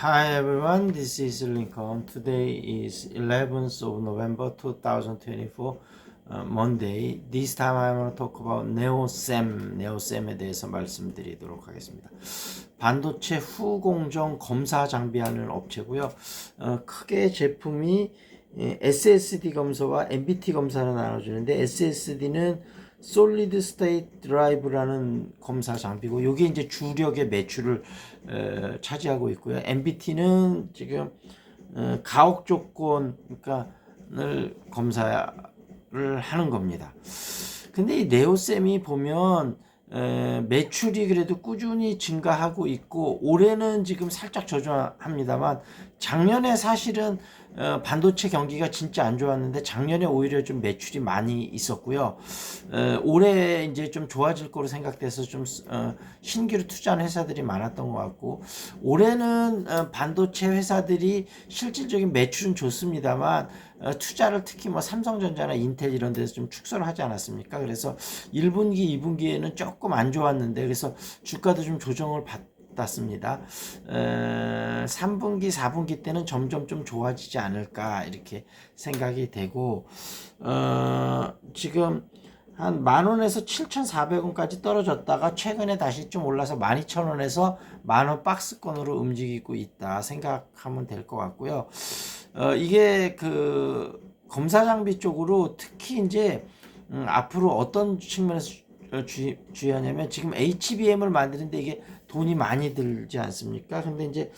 Hi everyone, this is Lincoln. Today is 11th of November 2024, uh, Monday. This time I want to talk about NeoSem, NeoSem에 대해서 말씀드리도록 하겠습니다. 반도체 후공정 검사 장비하는 업체고요. 어, 크게 제품이 예, SSD 검사와 MBT 검사를 나눠주는데 SSD는 솔리드 스테이트 드라이브라는 검사 장비고 이게 이제 주력의 매출을 에, 차지하고 있고요. MBT는 지금 어, 가혹 조건 그러니까를 검사를 하는 겁니다. 근데 이 네오셈이 보면 에, 매출이 그래도 꾸준히 증가하고 있고 올해는 지금 살짝 저조합니다만 작년에 사실은 어, 반도체 경기가 진짜 안 좋았는데 작년에 오히려 좀 매출이 많이 있었고요. 어, 올해 이제 좀 좋아질 거로 생각돼서 좀 어, 신규로 투자한 회사들이 많았던 것 같고 올해는 어, 반도체 회사들이 실질적인 매출은 좋습니다만 어, 투자를 특히 뭐 삼성전자나 인텔 이런 데서 좀 축소를 하지 않았습니까? 그래서 1분기, 2분기에는 조금 안 좋았는데 그래서 주가도 좀 조정을 받 았습니다. 어, 3분기, 4분기 때는 점점 좀 좋아지지 않을까 이렇게 생각이 되고 어, 지금 한 만원에서 7,400원까지 떨어졌다가 최근에 다시 좀 올라서 12,000원에서 만원 박스권으로 움직이고 있다 생각하면 될 것 같고요. 어, 이게 그 검사 장비 쪽으로 특히 이제 음, 앞으로 어떤 측면에서 주, 주의하냐면 지금 HBM을 만드는데 이게 돈이 많이 들지 않습니까? 근데 이제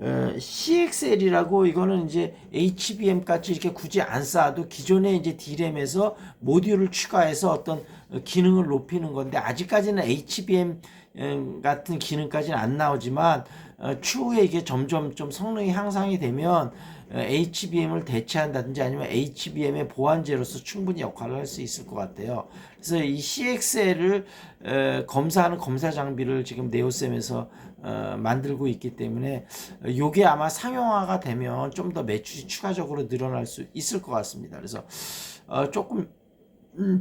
어, CXL이라고 이거는 이제 HBM 같이 이렇게 굳이 안 쌓아도 기존에 이제 D램에서 모듈을 추가해서 어떤 기능을 높이는 건데 아직까지는 HBM 음, 같은 기능까지는 안 나오지만 어, 추후에 이게 점점 좀 성능이 향상이 되면 어, HBM을 대체한다든지 아니면 HBM의 보완제로서 충분히 역할을 할 수 있을 것 같아요. 그래서 이 CXL을 어, 검사하는 검사 장비를 지금 네오셈에서 어, 만들고 있기 때문에 이게 아마 상용화가 되면 좀 더 매출이 추가적으로 늘어날 수 있을 것 같습니다. 그래서 어, 조금 음,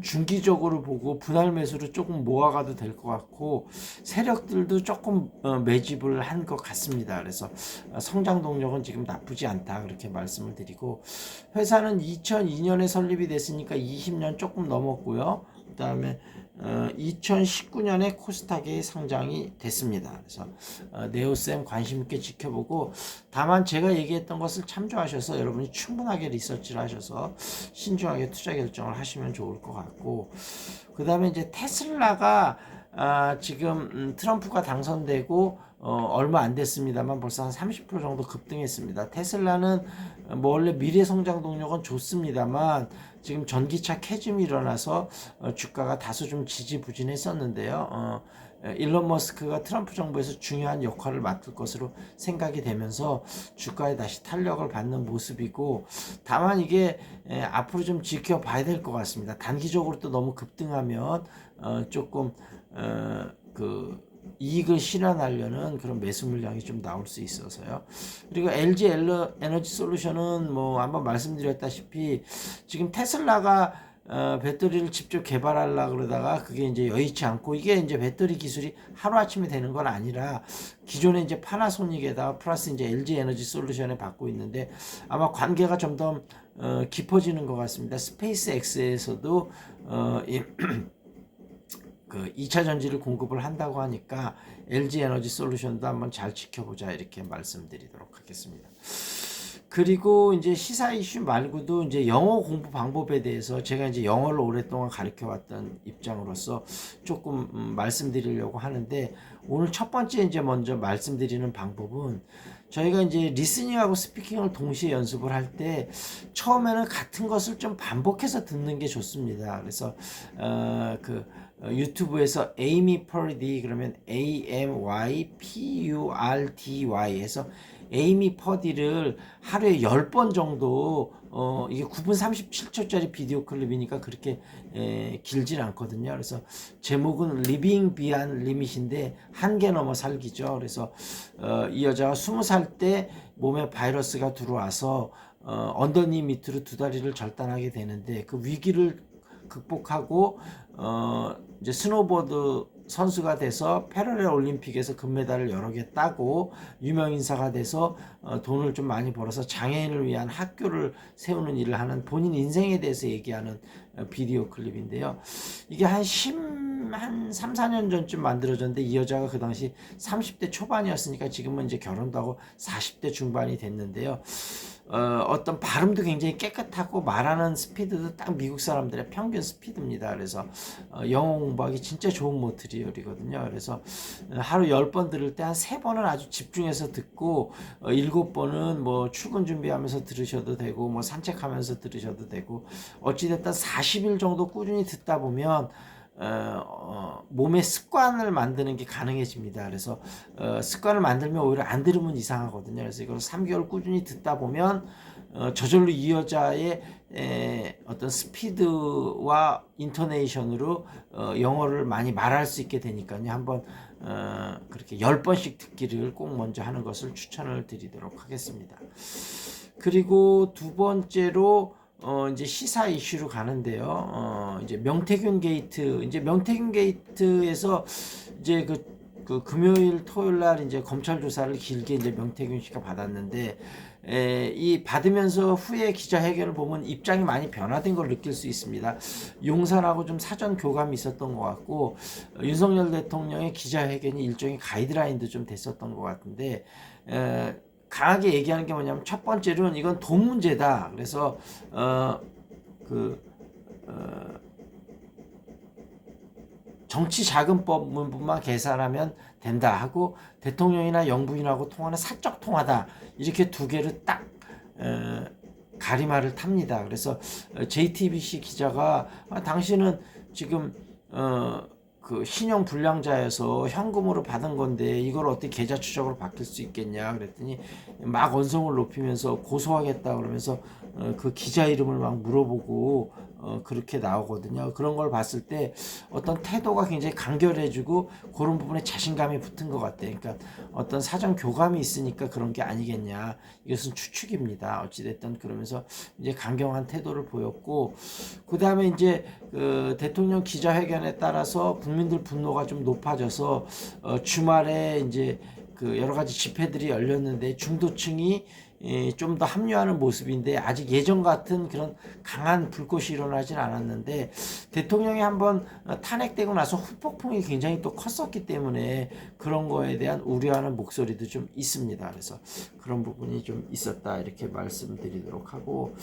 중기적으로 보고 분할 매수를 조금 모아가도 될 것 같고 세력들도 조금 어, 매집을 한 것 같습니다. 그래서 어, 성장 동력은 지금 나쁘지 않다 그렇게 말씀을 드리고 회사는 2002년에 설립이 됐으니까 20년 조금 넘었고요. 그다음에 어, 2019년에 코스닥에 상장이 됐습니다. 그래서 어, 네오셈 관심 있게 지켜보고 다만 제가 얘기했던 것을 참조하셔서 여러분이 충분하게 리서치를 하셔서 신중하게 투자 결정을 하시면 좋을 것 같고 그 다음에 이제 테슬라가 아, 지금 음, 트럼프가 당선되고 어, 얼마 안 됐습니다만 벌써 한 30% 정도 급등했습니다. 테슬라는 뭐 원래 미래 성장 동력은 좋습니다만 지금 전기차 캐즘이 일어나서 어, 주가가 다소 좀 지지부진했었는데요. 어, 일론 머스크가 트럼프 정부에서 중요한 역할을 맡을 것으로 생각이 되면서 주가에 다시 탄력을 받는 모습이고 다만 이게 에, 앞으로 좀 지켜봐야 될 것 같습니다. 단기적으로 또 너무 급등하면 어, 조금 어, 그 이익을 실현하려는 그런 매수 물량이 좀 나올 수 있어서요. 그리고 LG 에너지 솔루션은 뭐 한번 말씀드렸다시피 지금 테슬라가 어, 배터리를 직접 개발하려 그러다가 그게 이제 여의치 않고 이게 이제 배터리 기술이 하루아침에 되는 건 아니라 기존에 이제 파나소닉에다가 플러스 이제 LG 에너지 솔루션에 받고 있는데 아마 관계가 좀더 어, 깊어지는 것 같습니다. 스페이스 X에서도 어, 이, 그 2차 전지를 공급을 한다고 하니까 LG 에너지 솔루션도 한번 잘 지켜보자 이렇게 말씀드리도록 하겠습니다. 그리고 이제 시사 이슈 말고도 이제 영어 공부 방법에 대해서 제가 이제 영어를 오랫동안 가르쳐 왔던 입장으로서 조금 음, 말씀드리려고 하는데 오늘 첫 번째 이제 먼저 말씀드리는 방법은 저희가 이제 리스닝하고 스피킹을 동시에 연습을 할 때 처음에는 같은 것을 좀 반복해서 듣는 게 좋습니다. 그래서 어 그 어, 유튜브에서 에이미 퍼디 그러면 A M Y P U R D Y 해서 에이미 퍼디를 하루에 10번 정도 어 이게 9분 37초짜리 비디오 클립이니까 그렇게 에, 길진 않거든요. 그래서 제목은 리빙 비안 리밋인데 한계 넘어 살기죠. 그래서 어, 이 여자가 20살 때 몸에 바이러스가 들어와서 어, 언더니 밑으로 두 다리를 절단하게 되는데 그 위기를 극복하고 어 이제 스노보드 선수가 돼서 패러렐 올림픽에서 금메달을 여러 개 따고 유명 인사가 돼서 어, 돈을 좀 많이 벌어서 장애인을 위한 학교를 세우는 일을 하는 본인 인생에 대해서 얘기하는 어, 비디오 클립인데요. 이게 한 10, 한 3, 4년 전쯤 만들어졌는데 이 여자가 그 당시 30대 초반이었으니까 지금은 이제 결혼도 하고 40대 중반이 됐는데요. 어, 어떤 발음도 굉장히 깨끗하고 말하는 스피드도 딱 미국 사람들의 평균 스피드입니다. 그래서 어, 영어 공부하기 진짜 좋은 모트리얼이거든요. 그래서 하루 10번 들을 때 한 3번은 아주 집중해서 듣고 어, 7번은 뭐 출근 준비하면서 들으셔도 되고 뭐 산책하면서 들으셔도 되고 어찌됐든 40일 정도 꾸준히 듣다 보면 어, 어, 몸의 습관을 만드는 게 가능해집니다. 그래서 어, 습관을 만들면 오히려 안 들으면 이상하거든요. 그래서 이걸 3개월 꾸준히 듣다 보면 어, 저절로 이 여자의 에, 어떤 스피드와 인토네이션으로 어, 영어를 많이 말할 수 있게 되니까요. 한번 어, 그렇게 10번씩 듣기를 꼭 먼저 하는 것을 추천을 드리도록 하겠습니다. 그리고 두 번째로 어 이제 시사 이슈로 가는데요. 어 이제 명태균 게이트 이제 명태균 게이트에서 이제 그, 그 금요일 토요일 날 이제 검찰 조사를 길게 이제 명태균 씨가 받았는데 에, 이 받으면서 후에 기자회견을 보면 입장이 많이 변화된 걸 느낄 수 있습니다. 용산하고 좀 사전 교감이 있었던 것 같고 어, 윤석열 대통령의 기자회견이 일종의 가이드라인도 좀 됐었던 것 같은데 에, 강하게 얘기하는 게 뭐냐면 첫 번째로는 이건 돈 문제다. 그래서 어그 어, 정치 자금법만 계산하면 된다 하고 대통령이나 영부인하고 통하는 사적 통화다 이렇게 두 개를 딱 어, 가리마를 탑니다. 그래서 JTBC 기자가 아, 당신은 지금 어, 그 신용 불량자에서 현금으로 받은 건데 이걸 어떻게 계좌 추적으로 바뀔 수 있겠냐 그랬더니 막 언성을 높이면서 고소하겠다 그러면서 어, 그 기자 이름을 막 물어보고 어, 그렇게 나오거든요. 그런 걸 봤을 때 어떤 태도가 굉장히 간결해지고 그런 부분에 자신감이 붙은 것 같아요. 그러니까 어떤 사전 교감이 있으니까 그런 게 아니겠냐. 이것은 추측입니다. 어찌됐든 그러면서 이제 강경한 태도를 보였고 그 다음에 이제 그 대통령 기자회견에 따라서 국민들 분노가 좀 높아져서 어, 주말에 이제 그 여러 가지 집회들이 열렸는데 중도층이 좀 더 합류하는 모습인데 아직 예전 같은 그런 강한 불꽃이 일어나진 않았는데 대통령이 한번 탄핵되고 나서 후폭풍이 굉장히 또 컸었기 때문에 그런 거에 대한 우려하는 목소리도 좀 있습니다. 그래서 그런 부분이 좀 있었다 이렇게 말씀드리도록 하고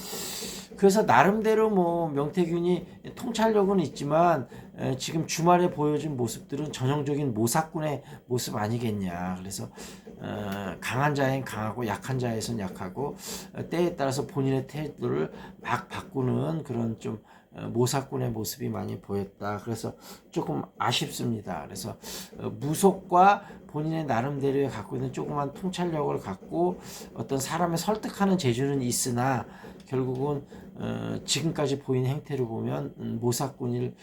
그래서 나름대로 뭐 명태균이 통찰력은 있지만 지금 주말에 보여준 모습들은 전형적인 모사꾼의 모습 아니겠냐. 그래서 어, 강한 자엔 강하고 약한 자에선 약하고 어, 때에 따라서 본인의 태도를 막 바꾸는 그런 좀 어, 모사꾼의 모습이 많이 보였다. 그래서 조금 아쉽습니다. 그래서 무속과 본인의 나름대로 갖고 있는 조그만 통찰력을 갖고 어떤 사람을 설득하는 재주는 있으나 결국은 지금까지 보인 행태를 보면 음, 모사꾼일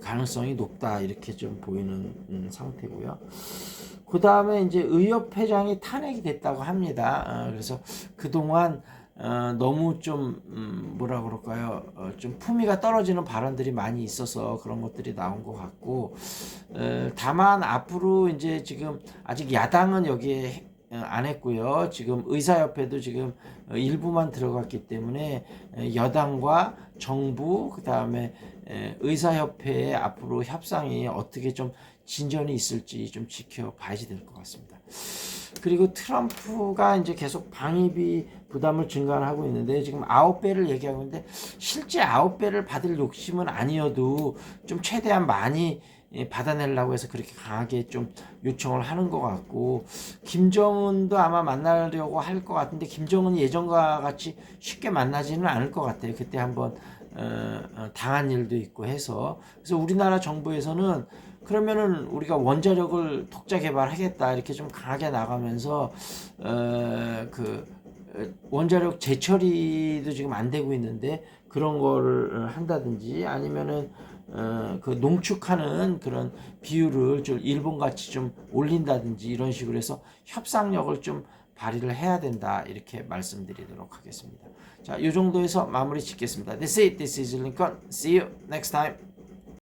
가능성이 높다 이렇게 좀 보이는 음, 상태고요. 그 다음에 이제 의협회장이 탄핵이 됐다고 합니다. 어, 그래서 그동안 어, 너무 좀 음, 뭐라 그럴까요? 어, 좀 품위가 떨어지는 발언들이 많이 있어서 그런 것들이 나온 것 같고 어, 다만 앞으로 이제 지금 아직 야당은 여기에 어, 안 했고요. 지금 의사협회도 지금 일부만 들어갔기 때문에 여당과 정부 그 다음에 의사협회의 앞으로 협상이 어떻게 좀 진전이 있을지 좀 지켜봐야지 될 것 같습니다. 그리고 트럼프가 이제 계속 방위비 부담을 증가하고 있는데 지금 아홉 배를 얘기하고 있는데 실제 아홉 배를 받을 욕심은 아니어도 좀 최대한 많이 받아내려고 해서 그렇게 강하게 좀 요청을 하는 것 같고 김정은도 아마 만나려고 할 것 같은데 김정은이 예전과 같이 쉽게 만나지는 않을 것 같아요. 그때 한번 어, 어, 당한 일도 있고 해서 그래서 우리나라 정부에서는 그러면은 우리가 원자력을 독자 개발하겠다 이렇게 좀 강하게 나가면서 어, 그 원자력 재처리도 지금 안 되고 있는데 그런 거를 한다든지 아니면은 어, 그 농축하는 그런 비율을 좀 일본 같이 좀 올린다든지 이런 식으로 해서 협상력을 좀 발휘를 해야 된다 이렇게 말씀드리도록 하겠습니다. 자, 이 정도에서 마무리 짓겠습니다. This is, this is Lincoln. See you next time.